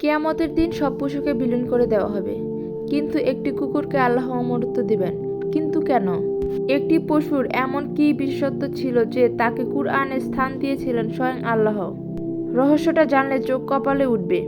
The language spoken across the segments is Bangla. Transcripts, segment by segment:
কেয়ামতের দিন সব পশুকে বিলীন করে দেওয়া হবে। কিন্তু একটি কুকুরকে আল্লাহ অমরত্ব দিবেন। কিন্তু কেন? একটি পশুর এমন কি বিশেষত্ব ছিল যে তাকে কুরআনে স্থান দিয়েছিলেন স্বয়ং আল্লাহ? রহস্যটা জানলে চোখ কপালে উঠবে।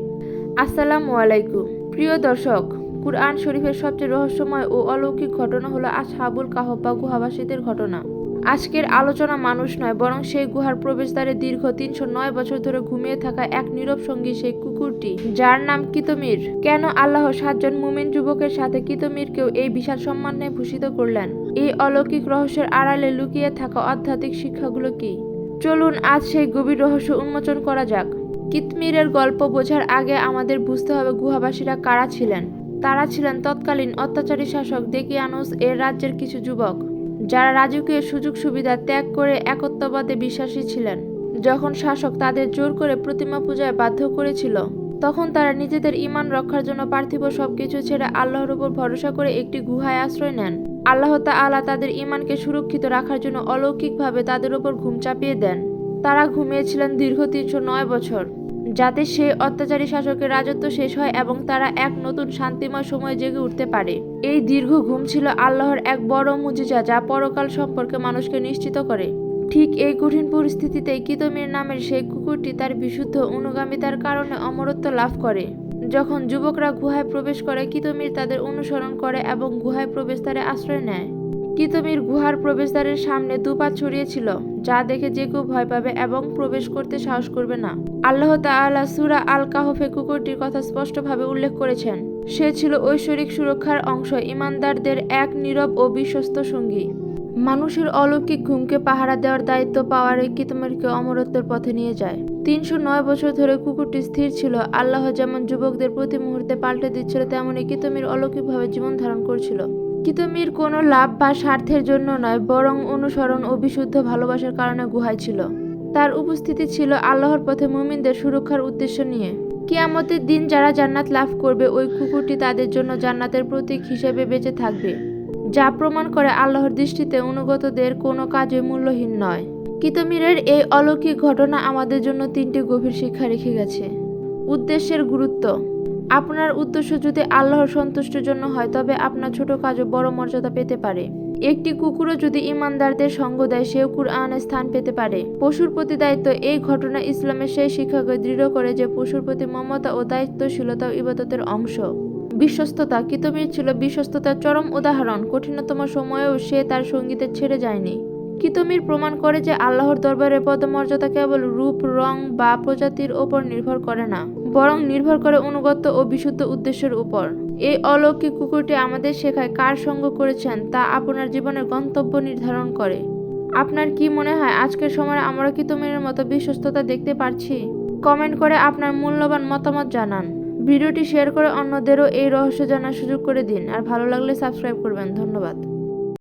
আসসালামু আলাইকুম। প্রিয় দর্শক, কুরআন শরীফের সবচেয়ে রহস্যময় ও অলৌকিক ঘটনা হলো আসহাবুল কাহব গুহাবাসীদের ঘটনা। আজকের আলোচনা মানুষ নয়, বরং সেই গুহার প্রবেশদ্বারে দীর্ঘ তিনশো নয় বছর ধরে ঘুমিয়ে থাকা এক নীরব সঙ্গী সেই কুকুরটি, যার নাম কিতমির। কেন আল্লাহ সাতজন মুমিন যুবকের সাথে কিতমিরকেও এই বিশাল সম্মানে ভূষিত করলেন? এই অলৌকিক রহস্যের আড়ালে লুকিয়ে থাকা আধ্যাত্মিক শিক্ষাগুলো কি? চলুন আজ সেই গভীর রহস্য উন্মোচন করা যাক। কিতমিরের গল্প বোঝার আগে আমাদের বুঝতে হবে গুহাবাসীরা কারা ছিলেন। তারা ছিলেন তৎকালীন অত্যাচারী শাসক দেকিয়ানুস এর রাজ্যের কিছু যুবক। যারা রাজকীয় সুযোগ সুবিধা ত্যাগ করে একত্ববাদে বিশ্বাসী ছিলেন, যখন শাসক তাদের জোর করে প্রতিমা পূজায় বাধ্য করেছিল, তখন তারা নিজেদের ইমান রক্ষার জন্য পার্থিব সবকিছু ছেড়ে আল্লাহর উপর ভরসা করে একটি গুহায় আশ্রয় নেন। আল্লাহ তাআলা তাদের ইমানকে সুরক্ষিত রাখার জন্য অলৌকিকভাবে তাদের উপর ঘুম চাপিয়ে দেন। তারা ঘুমিয়েছিলেন দীর্ঘ তিনশো নয় বছর। যাতে সে অত্যাচারী শাসকের রাজত্ব শেষ হয় এবং তারা এক নতুন শান্তিময় সময় জেগে উঠতে পারে। এই দীর্ঘ ঘুম ছিল আল্লাহর এক বড় মুজিজা যা পরকাল সম্পর্কে মানুষকে নিশ্চিত করে। ঠিক এই কঠিন পরিস্থিতিতে কিতমির নামের সেই কুকুরটি তার বিশুদ্ধ অনুগামিতার কারণে অমরত্ব লাভ করে। যখন যুবকরা গুহায় প্রবেশ করে, কিতমির তাদের অনুসরণ করে এবং গুহায় প্রবেশ প্রবেশদ্বারে আশ্রয় নেয়। কিতমির গুহার প্রবেশদ্বারের সামনে দুপা ছড়িয়েছিল যা দেখে যে কেউ ভয় পাবে এবং প্রবেশ করতে সাহস করবে না। আল্লাহ তাআলা সূরা আল কাহফে কুকুরটির কথা স্পষ্টভাবে উল্লেখ করেছেন। সে ছিল ঐশ্বরিক সুরক্ষার অংশ, ইমানদারদের এক নীরব ও বিশ্বস্ত সঙ্গী। মানুষের অলৌকিক ঘুমকে পাহারা দেওয়ার দায়িত্ব পাওয়ার কিতমিরকে অমরত্বের পথে নিয়ে যায়। তিনশো নয় বছর ধরে কুকুরটি স্থির ছিল, আল্লাহ যেমন যুবকদের প্রতি মুহূর্তে পাল্টে দিচ্ছিল তেমনই কিতমির অলৌকিকভাবে জীবন ধারণ করছিল। কিতমির কোনো লাভ বা স্বার্থের জন্য নয়, বরং অনুসরণ ও বিশুদ্ধ ভালোবাসার কারণে গুহায় ছিল। তার উপস্থিতি ছিল আল্লাহর পথে মুমিনদের সুরক্ষার উদ্দেশ্য নিয়ে। কিয়ামতের দিন যারা জান্নাত লাভ করবে, ওই কুকুরটি তাদের জন্য জান্নাতের প্রতীক হিসেবে বেঁচে থাকবে। যা প্রমাণ করে আল্লাহর দৃষ্টিতে অনুগতদের কোনো কাজে মূল্যহীন নয়। কিতমিরের এই অলৌকিক ঘটনা আমাদের জন্য তিনটি গভীর শিক্ষা রেখে গেছে। উদ্দেশ্যের গুরুত্ব। আপনার উদ্দেশ্য যদি আল্লাহর সন্তুষ্টির জন্য হয়, তবে আপনার ছোট কাজও বড় মর্যাদা পেতে পারে। একটি কুকুরও যদি ইমানদারদের সঙ্গ দেয়, সেও কুরআনে স্থান পেতে পারে। পশুর প্রতি দায়িত্ব এই ঘটনা ইসলামের সেই শিক্ষাকে দৃঢ় করে যে পশুর প্রতি মমতা ও দায়িত্বশীলতা ইবাদতের অংশ। বিশ্বস্ততা কিতমির ছিল বিশ্বস্ততার চরম উদাহরণ। কঠিনতম সময়েও সে তার সঙ্গীতে ছেড়ে যায়নি। কিতমির প্রমাণ করে যে আল্লাহর দরবারে পদমর্যাদা কেবল রূপ, রং বা প্রজাতির ওপর নির্ভর করে না। বরং নির্ভর করে অনুগত ও বিশুদ্ধ উদ্দেশ্যের উপর। এই অলৌকিক কুকুরটি আমাদের শেখায় কার সঙ্গ করেছেন তা আপনার জীবনের গন্তব্য নির্ধারণ করে। আপনার কি মনে হয় আজকের সময়ে আমরা কিতমিরের মতো বিশ্বস্ততা দেখতে পারছি? কমেন্ট করে আপনার মূল্যবান মতামত জানান। ভিডিওটি শেয়ার করে অন্যদেরও এই রহস্য জানার সুযোগ করে দিন। আর ভালো লাগলে সাবস্ক্রাইব করবেন। ধন্যবাদ।